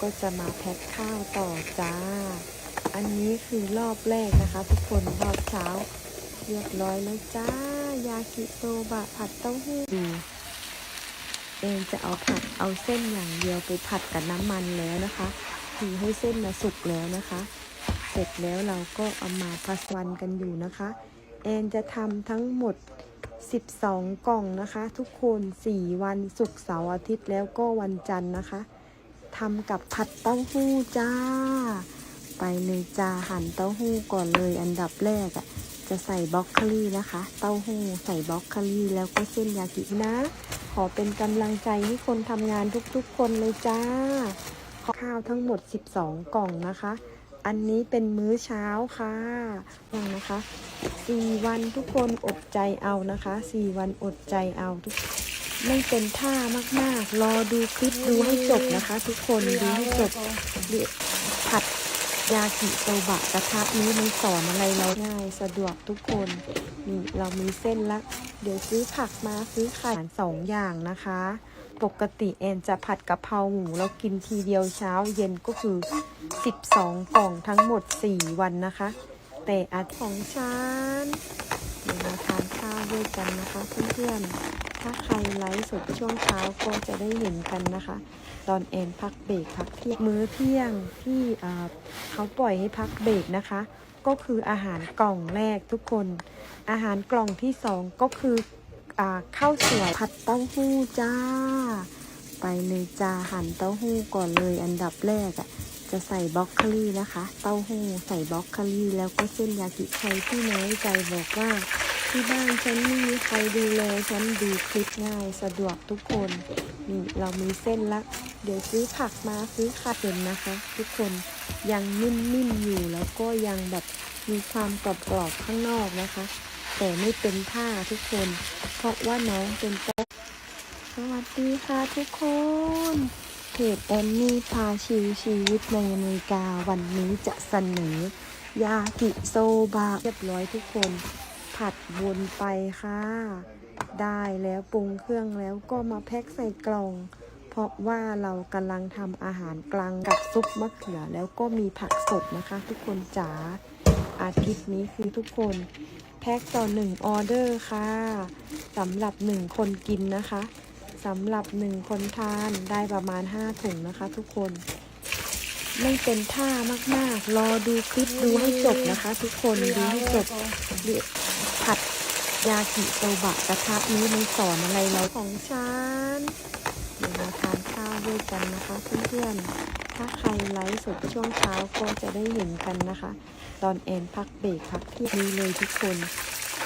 ก็จะมาแพ็คข้าวต่อจ้า อันนี้คือรอบแรกนะคะ ทุกคนรอบเช้า เรียบร้อยแล้วจ้า ยากิโซบะผัดเต้าหู้ดูเองจะเอาผัดเอาเส้นอย่างเดียวไปผัดกับน้ำมันแล้วนะคะคือให้เส้นมาสุกแล้วนะคะ เสร็จแล้วเราก็เอามาพัสวันกันอยู่นะคะแอนจะทำทั้งหมด 12 กล่องนะคะ ทุกคน 4 วันศุกร์เสาร์อาทิตย์แล้วก็วันจันทร์นะคะ ทำกับผัดเต้าหู้จ้า ไปเลยจ้าหั่นเต้าหู้ก่อนเลยอันดับแรกอะ่ะ จะใส่บล็อกโคลี่นะคะ เต้าหู้ใส่บล็อกโคลี่แล้วก็เส้นยากินะ ขอเป็นกำลังใจให้คนทำงานทุกๆคนเลยจ้า ข้าวทั้งหมด 12 กล่องนะคะ อันนี้เป็นมื้อเช้าค่ะฟังนะคะ 4 วันทุกคนอดใจเอานะคะ 4 วันอดใจเอาทุก ไม่เป็นท่ามากๆ รอดูคลิปดูให้จบนะคะ ทุกคนดูให้จบเดี๋ยวผัดยากิโซบะกระทะนี้มันสอนอะไรเราง่ายสะดวกทุกคนนี่เรามีเส้นละ เดี๋ยวซื้อผักมาซื้อไข่สองอย่างนะคะ ปกติแอนจะผัดกะเพราหมูแล้วกินทีเดียวเช้าเย็นก็คือ 12 กล่องทั้งหมด 4 วันนะคะ แต่อาจของฉันเดี๋ยวมาทานข้าวด้วยกันนะคะเพื่อนๆ ถ้าใครไลฟ์สดช่วงเช้าก็จะได้เห็นกันนะคะ ตอนแอนพักเบรกพักเที่ยงมื้อเที่ยงที่เขาปล่อยให้พักเบรกนะคะ ก็คืออาหารกล่องแรกทุกคน อาหารกล่องที่สองก็คืออข้าวสวยผัดเต้าหู้จ้า ไปเลยจ้าหั่นเต้าหู้ก่อนเลยอันดับแรกอะ่ะจะใส่บล็อกโคลี่นะคะ เต้าหู้ใส่บล็อกโคลี่แล้วก็เส้นยากิใครที่น้อยใจบอกว่า ที่บ้านฉันมีใครดูแลฉันดูคลิปง่ายสะดวกทุกคนนี่เรามีเส้นละ เดี๋ยวซื้อผักมาซื้อขาเห็นนะคะ ทุกคนยังนิ่มๆอยู่แล้วก็ยังแบบมีความกรอบๆข้างนอกนะคะ แต่ไม่เป็นท่าทุกคน เพราะว่าน้องเป็นแป๊บสวัสดีค่ะทุกคนเพจแอนนี่พาชิวชีวิตในอเมริกาวันนี้จะเสนอยากิโซบะเรียบร้อยทุกคน ผัดวนไปค่ะ ได้แล้วปรุงเครื่องแล้วก็มาแพ็คใส่กล่อง เพราะว่าเรากำลังทำอาหารกลางกับซุปมะเขือแล้วก็มีผักสดนะคะ ทุกคนจ๋าอาทิตย์นี้คือทุกคนแพ็คต่อหนึ่งออเดอร์ค่ะสำหรับหนึ่งคนกินนะคะสำหรับหนึ่งคนทานได้ประมาณ 5 ถุงนะคะทุกคน ไม่เป็นท่ามากๆ รอดูคลิปดูให้จบนะคะ ทุกคนดูให้จบเดี๋ยวผัดยากิโซบะกระทะนี้มันสอนอะไรเราของฉันเดี๋ยวมาทานข้าวด้วยกันนะคะ เพื่อนๆ ถ้าใครไลฟ์สดช่วงเช้าก็จะได้เห็นกันนะคะ ตอนแอนพักเบรกพักเที่ยงนี้เลยทุกคน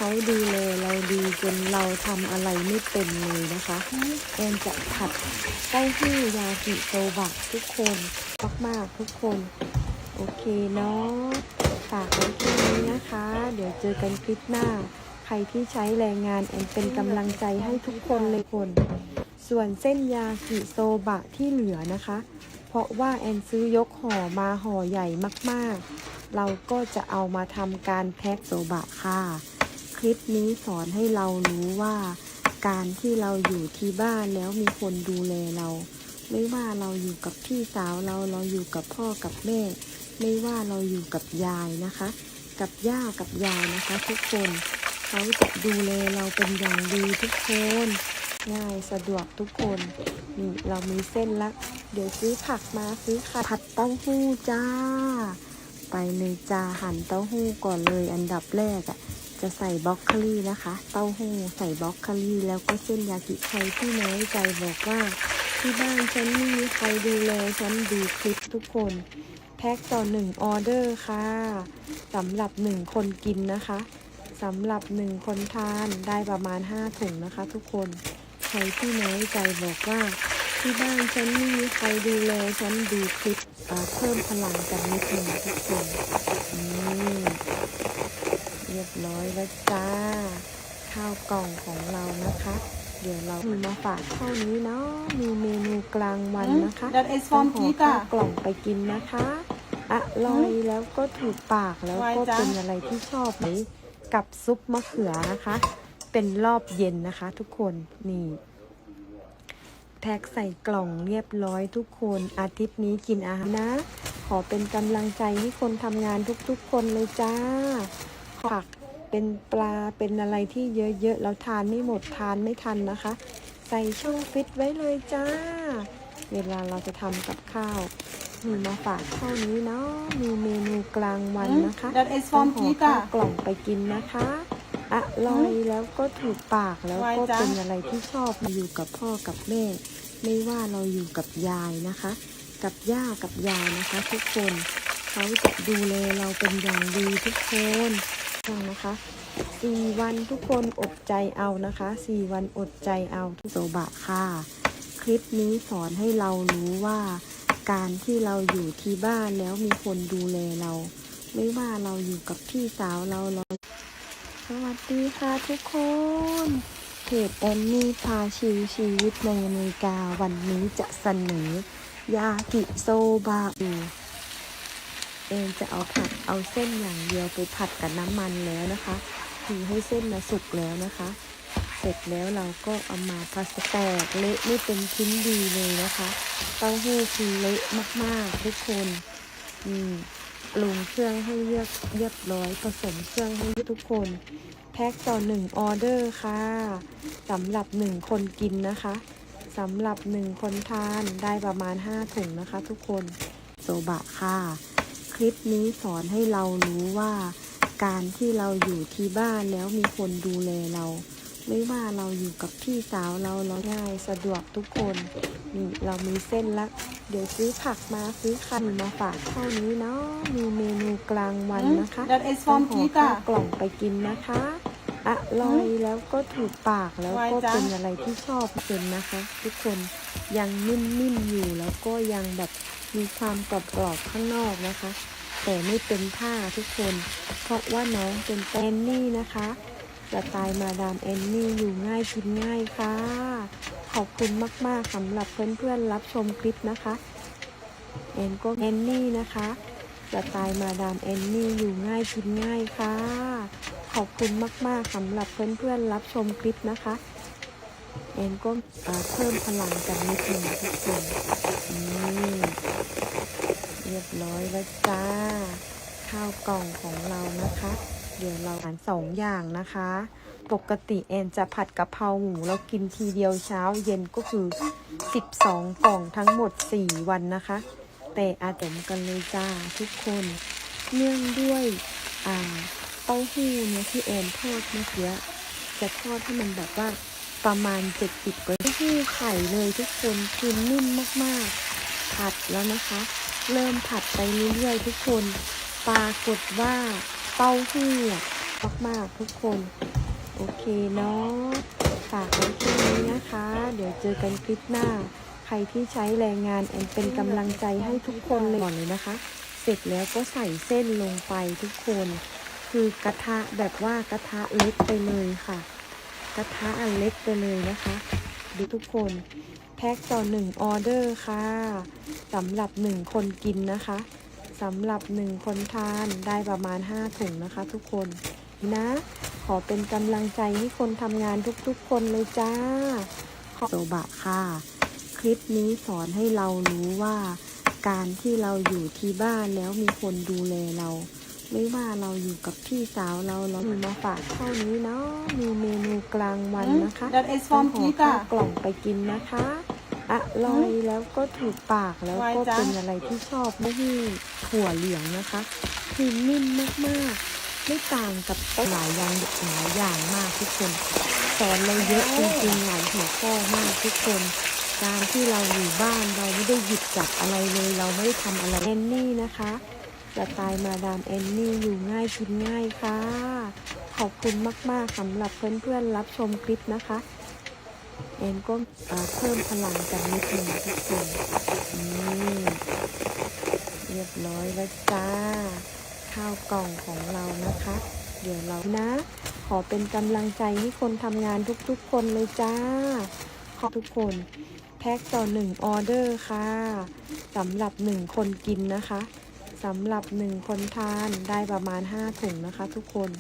เขาดูแลเราดีจนเราทำอะไรไม่เป็นเลยนะคะแอนจะผัดเต้าหู้ยากิโซบะทุกคนมากๆทุกคน โอเคเนาะฝากไว้แค่นี้นะคะ เดี๋ยวเจอกันคลิปหน้า ใครที่ใช้แรงงานแอนเป็นกำลังใจให้ทุกคนเลยคน ส่วนเส้นยากิโซบะที่เหลือนะคะ เพราะว่าแอนซื้อยกห่อมาห่อใหญ่มากๆเราก็จะเอามาทำการแพ็คโซบะค่ะ คลิปนี้สอนให้เรารู้ว่า การที่เราอยู่ที่บ้านแล้วมีคนดูแลเรา ไม่ว่าเราอยู่กับพี่สาวเราเราอยู่กับพ่อกับแม่ ไม่ว่าเราอยู่กับยายนะคะ กับย่ากับยายนะคะ ทุกคนเขาจะดูแลเราเป็นอย่างดีทุกคนง่ายสะดวกทุกคนนี่เรามีเส้นละ เดี๋ยวซื้อผักมาซื้อไข่ผัดเต้าหู้จ้า ไปเลยจ้าหั่นเต้าหู้ก่อนเลยอันดับแรกอะ่ะ จะใส่บล็อกคลี่นะคะ เต้าหู้ใส่บล็อกคลี่แล้วก็เส้นยากิใครที่น้อยใจบอกว่าที่บ้านฉันไม่มีใครดูแลฉันดูคลิปทุกคน แพ็คต่อหนึ่งออเดอร์ค่ะสำหรับหนึ่งคนกินนะคะสำหรับหนึ่งคนทานได้ประมาณ5ถุงนะคะ ทุกคนใครที่น้อยใจบอกว่าที่บ้านฉันไม่มีใครดูแลฉันดูคลิปเพิ่มพลังกันนิดนึงทุกคนนี่ เรียบร้อยแล้วจ้า ข้าวกล่องของเรานะคะ เดี๋ยวเรามีมาฝากเท่านี้เนาะมีเมนูกลางวันนะคะ Dat is ต้อง van ห่อข้าว Kita. กล่องไปกินนะคะอร่อยแล้วก็ถูกปากแล้วก็ไว้จ้ะเป็นอะไรที่ชอบไหมกับซุปมะเขือนะคะ เป็นรอบเย็นนะคะ ทุกคนนี่แพ็คใส่กล่องเรียบร้อยทุกคนอาทิตย์นี้กินอาหารนะ ขอเป็นกำลังใจให้คนทำงานทุกๆคนเลยจ้า ผัก เป็นปลาเป็นอะไรที่เยอะๆแล้วทานไม่หมดทานไม่ทันนะคะ ใส่ช่องฟิตไว้เลยจ้า เวลาเราจะทำกับข้าวมีมาฝากเท่านี้เนาะมีเมนูกลางวันนะคะ Dat is ต้อง van ห่อข้าว Kita. กล่องไปกินนะคะอร่อยแล้วก็ถูกปากแล้วก็ไว้จ้ะเป็นอะไรที่ชอบอยู่กับพ่อกับแม่ ไม่ว่าเราอยู่กับยายนะคะ กับย่ากับยายนะคะ ทุกคนเขาจะดูแลเราเป็นอย่างดีทุกคน ฟังนะคะสี่วันทุกคนอดใจเอานะคะสี่วันอดใจเอาทุกโซบะค่ะ คลิปนี้สอนให้เรารู้ว่าการที่เราอยู่ที่บ้านแล้วมีคนดูแลเรา ไม่ว่าเราอยู่กับพี่สาวเราเรา สวัสดีค่ะทุกคนเพจแอนนี่พาชิวชีวิตในอเมริกาวันนี้จะเสนอยากิโซบะดู เองจะเอาผัดเอาเส้นอย่างเดียวไปผัดกับน้ำมันแล้วนะคะคือให้เส้นมาสุกแล้วนะคะ เสร็จแล้วเราก็เอามาพัสแตกเละไม่เป็นชิ้นดีเลยนะคะเต้าหู้คือเละมากๆทุกคนอืมปรุงเครื่องให้เรียบเรียบร้อย ผสมเครื่องให้ทุกคน แพ็คต่อหนึ่งออเดอร์ค่ะสำหรับหนึ่งคนกินนะคะสำหรับหนึ่งคนทานได้ประมาณ5ถุงนะคะ ทุกคนโซบะค่ะ ลิปนี้สอนให้เรารู้ว่าการที่เราอยู่ที่บ้านแล้วมีคนดูแลเรา ไม่ว่าเราอยู่กับพี่สาวเราเราง่ายสะดวกทุกคนนี่เรามีเส้นละ เดี๋ยวซื้อผักมาซื้อไข่มาฝากเท่านี้เนาะมีเมนูกลางวันนะคะ Dat is ต้อง van ห่อข้าว Kita. กล่องไปกินนะคะ อร่อยแล้วก็ถูกปากแล้วก็เป็นอะไรที่ชอบเป็นนะคะ ทุกคนยังนิ่มๆอยู่แล้วก็ยังแบบมีความกรอบๆข้างนอกนะคะ แต่ไม่เป็นผ้าทุกคน เพราะว่าน้องเป็นแอนนี่นะคะสไตล์มาดามแอนนี่อยู่ง่ายกินง่ายค่ะ ขอบคุณมากๆสำหรับเพื่อนๆรับชมคลิปนะคะแอนก็แอนนี่นะคะสไตล์มาดามแอนนี่อยู่ง่ายกินง่ายค่ะ ขอบคุณมาก ๆสำหรับเพื่อนๆรับชมคลิปนะคะแอนก็เพิ่มพลังกันนิดนึงทุกคนนี่เรียบร้อยแล้วจ้า ข้าวกล่องของเรานะคะ เดี๋ยวเราอ่านสองอย่างนะคะ ปกติแอนจะผัดกะเพราหมูแล้วกินทีเดียวเช้าเย็นก็คือ 12 กล่องทั้งหมด 4 วันนะคะ แต่อาจมกันเลยจ้าทุกคน เนื่องด้วยอ่า ต้าหู้เนี่ยที่แอนทอดเมื่อกี้จะทอดให้มันแบบว่าประมาณ 70กว่าเต้าหู้ไข่เลยทุกคนคือนิ่มมากๆ ผัดแล้วนะคะ เริ่มผัดไปเรื่อยๆทุกคนปรากฏว่าเต้าหู้มากๆทุกคน โอเคเนาะฝากไว้แค่นี้นะคะ เดี๋ยวเจอกันคลิปหน้า ใครที่ใช้แรงงานแอนเป็นกำลังใจให้ทุกคนเลยก่อนเลยนะคะ เสร็จแล้วก็ใส่เส้นลงไปทุกคน คือกระทะแบบว่ากระทะเล็กไปเลยค่ะ กระทะอันเล็กไปเลยนะคะดูทุกคนแพ็คต่อหนึ่งออเดอร์ค่ะสำหรับหนึ่งคนกินนะคะสำหรับหนึ่งคนทานได้ประมาณ5ถุงนะคะ ทุกคนนะ ขอเป็นกำลังใจให้คนทำงานทุกๆคนเลยจ้าขอโซบะค่ะ คลิปนี้สอนให้เรารู้ว่า การที่เราอยู่ที่บ้านแล้วมีคนดูแลเรา ไม่ว่าเราอยู่กับพี่สาวเราเรามีมาฝากเท่านี้เนาะมีเมนูกลางวันนะคะ Dat is ต้อง van ห่อข้าว Kita. กล่องไปกินนะคะอร่อยแล้วก็ถูกปากแล้วก็ไว้จ้ะเป็นอะไรที่ชอบไม่ที่ถั่วเหลืองนะคะคือนิ่มมากๆ ไม่ต่างกับหลายอย่างหลายอย่างมากทุกคนสอนเราเยอะจริงๆหลายหัวข้อมากทุกคนการที่เราอยู่บ้านเราไม่ได้หยิบจับอะไรเลย เราไม่ได้ทำอะไรแอนนี่นะคะ สไตล์มาดามแอนนี่อยู่ง่ายกินง่ายค่ะ ขอบคุณมาก ๆสำหรับเพื่อนๆรับชมคลิปนะคะ แอนก็เอ่อเพิ่มพลังกันนิดนึงทุกคนนี่เรียบร้อยแล้วจ้า ข้าวกล่องของเรานะคะ เดี๋ยวเรานะ ขอเป็นกำลังใจให้คนทำงานทุกๆ คนเลยจ้า ขอบทุกคนแพ็คต่อหนึ่งออเดอร์ค่ะสำหรับหนึ่งคนกินนะคะ สำหรับหนึ่งคนทานได้ประมาณ 5 ถุงนะคะ ทุกคน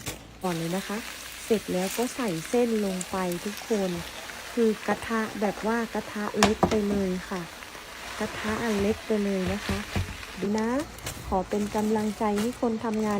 ก่อนเลยนะคะ เสร็จแล้วก็ใส่เส้นลงไปทุกคนคคือกระทะแบบว่ากระทะเล็กไปเลยค่ะ กระทะอันเล็กไปเลยนะคะดูนะขอเป็นกำลังใจให้คนทำงาน